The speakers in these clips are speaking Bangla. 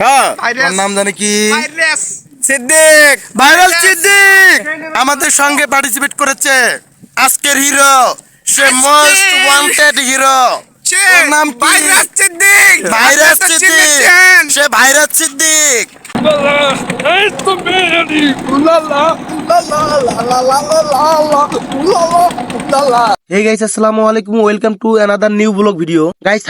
হ্যাঁ। নাম জানি কি? সিদ্দিক। ভাইরাল সিদ্দিক। আমাদের সঙ্গে পার্টিসিপেট করেছে। আজকের হিরো সে। মোস্ট ওয়ান্টেড হিরো নাম কি? ভাইরাস সিদ্দিক। ভাইরাস সিদ্দিক। সে ভাইরাস সিদ্দিক। হে গাইস আসসালামু আলাইকুম welcome to another new blog video guys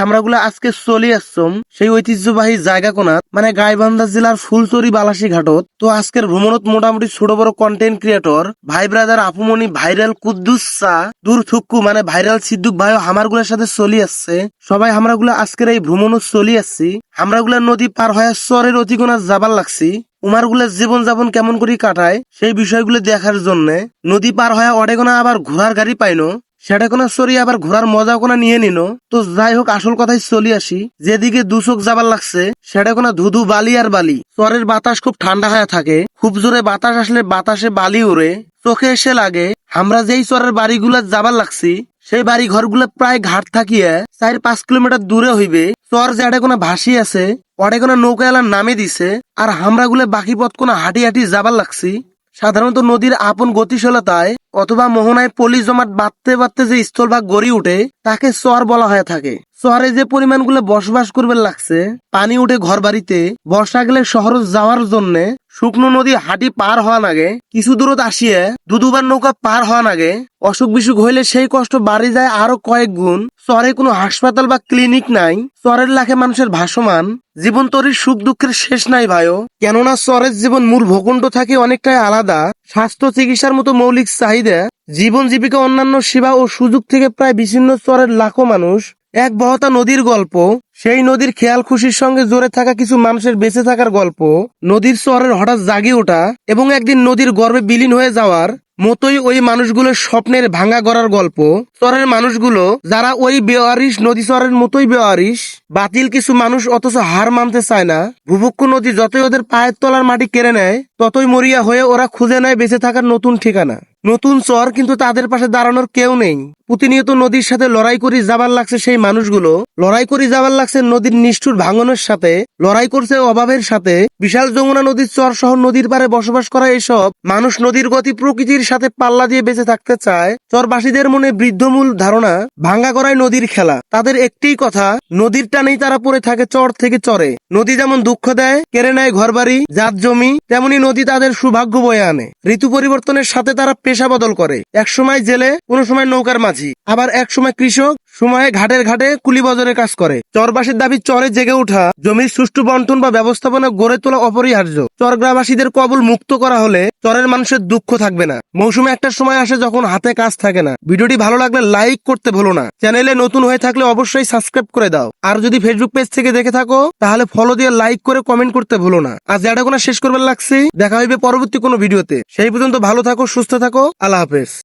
আজকে চলে আসছম সেই ঐতিহ্যবাহী জায়গা কোনাত মানে গাইবান্ধা জেলার ফুলচরি বালাসী ঘাটত। তো আজকের ভ্রমণত মোটামুটি ছোট বড় কন্টেন্ট ক্রিয়েটর ভাই ব্রাদার আপুমনি ভাইরাল কুদ্দুস চা, দূর থুক্কু মানে ভাইরাল সিদ্দুক ভাই হামারগুলোর সাথে চলি আসছে। সবাই আমরাগুলো আজকের এই ভ্রমণত চলি আসছি। আমরাগুলা নদী পার হয়ে চরের অতিকোনা যাবার লাগছি উমারগুলোর জীবন যাপন কেমন করে কাটায়, সেই বিষয়গুলো দেখার জন্য নদী পার হয়ে অডেগোনা আবার ঘোড়ার গাড়ি পাইনো সেটা কোনো সরি আবার ঘোড়ার মজা কোনা নিয়ে নিন। তো যাই হোক, আসল কথাই চলি আসি, যেদিকে দুচোখ যাবার লাগছে সেটা কোনো ধুধু বালি আর বালি। চরের বাতাস খুব ঠান্ডা হয়ে থাকে, খুব জোরে বাতাস আসলে বাতাসে বালি উড়ে চোখে এসে লাগে। আমরা যেই চরের বাড়িগুলা যাবার লাগছি সেই বাড়ি ঘরগুলো প্রায় ঘাট থাকিয়ে চার পাঁচ কিলোমিটার দূরে হইবে। চর যেটা কোনো ভাসি আছে ওটা কোনো নৌকা এলার নামে দিছে, আর হামরা হামরাগুলো বাকি পথ কোনো হাঁটি হাঁটি যাবার লাগছি। সাধারণত নদীর আপন গতিশীলতায় অথবা মোহনায় পলি জমাট বাঁধতে বাঁধতে যে স্থলভাগ গড়ি উঠে, তাকে চর বলা হয়ে থাকে। চরে যে পরিমাণগুলো বসবাস করবে লাগছে, পানি উঠে ঘর বাড়িতে বর্ষা গেলে শহর যাওয়ার জন্য শুকনো নদী হাঁটি পার হওয়া নাগে, কিছু দূরত আসিয়ে দুদুবার নৌকা পার হওয়া নাগে। অসুখ বিসুখ হইলে সেই কষ্ট বাড়ি যায় আরও কয়েক গুণ। চরে কোনো হাসপাতাল বা ক্লিনিক নাই। চরের লাখে মানুষের ভাসমান। জীবন তরির সুখ দুঃখের শেষ নাই ভাইও। কেননা চরের জীবন মূল ভূখণ্ড থাকে অনেকটাই আলাদা। স্বাস্থ্য, চিকিৎসার মতো মৌলিক চাহিদা, জীবন জীবিকা অন্যান্য সেবা ও সুযোগ থেকে প্রায় বিচ্ছিন্ন চরের লাখো মানুষ এক বহতা নদীর গল্প। সেই নদীর খেয়াল খুশির সঙ্গে জোরে থাকা কিছু মানুষের বেঁচে থাকার গল্প। নদীর চরের হঠাৎ জাগি ওঠা এবং একদিন নদীর গর্ভে বিলীন হয়ে যাওয়ার মতোই ওই মানুষগুলোর স্বপ্নের ভাঙা গড়ার গল্প। চরের মানুষগুলো, যারা ওই বেওয়ারিশ নদী চরের মতোই বেওয়ারিশ, বাতিল কিছু মানুষ অথচ হার মানতে চায় না। ভুভুক্ষ নদী যতই ওদের পায়ের তলার মাটি কেড়ে নেয়, ততই মরিয়া হয়ে ওরা খুঁজে নেয় বেঁচে থাকার নতুন ঠিকানা। নতুন চর কিন্তু তাদের পাশে দাঁড়ানোর কেউ নেই। প্রতিনিয়ত নদীর সাথে লড়াই করে যাবার লাগছে সেই মানুষগুলো। লড়াই করে যাবার লাগছে নদীর নিষ্ঠুর ভাঙনের সাথে, লড়াই করছে অভাবের সাথে। বিশাল যমুনা নদীর চর সহ নদীর পারে বসবাস করা এসব মানুষ নদীর গতি প্রকৃতির সাথে পাল্লা দিয়ে বেঁচে থাকতে চায়। চরবাসীদের মনে বৃদ্ধমূল ধারণা ভাঙ্গা করায় নদীর খেলা। তাদের একটিই কথা, নদীর টানেই তারা পড়ে থাকে চর থেকে চরে। নদী যেমন দুঃখ দেয়, কেড়ে নেয় ঘরবাড়ি, জাত জমি, তেমনি নদী তাদের সৌভাগ্য বয়ে আনে। ঋতু পরিবর্তনের সাথে তারা পেশা বদল করে। এক সময় জেলে কোনো সময় নৌকার মাঝি। আবার এক সময় কৃষক, সময়ে ঘাটের ঘাটে কুলি বজরের কাজ করে। চরবাসীর দাবি, চরে জেগে ওঠা জমির সুষ্ঠু বন্টন বা ব্যবস্থাপনা গড়ে তোলা অপরিহার্য। চরগ্রামবাসীদের কবল মুক্ত করা হলে চরের মানুষের দুঃখ থাকবে না। মৌসুমে একটা সময় আসে যখন হাতে কাজ থাকে না। ভিডিওটি ভালো লাগলে লাইক করতে ভুলো না। চ্যানেলে নতুন হয়ে থাকলে অবশ্যই সাবস্ক্রাইব করে দাও। আর যদি ফেসবুক পেজ থেকে দেখে থাকো, তাহলে ফলো দিয়ে লাইক করে কমেন্ট করতে ভুলো না। আজ এটা কোনো শেষ করবার লাগছি। দেখা হইবে পরবর্তী কোনো ভিডিওতে। সেই পর্যন্ত ভালো থাকো, সুস্থ থাকো। আল্লাহ হাফেজ।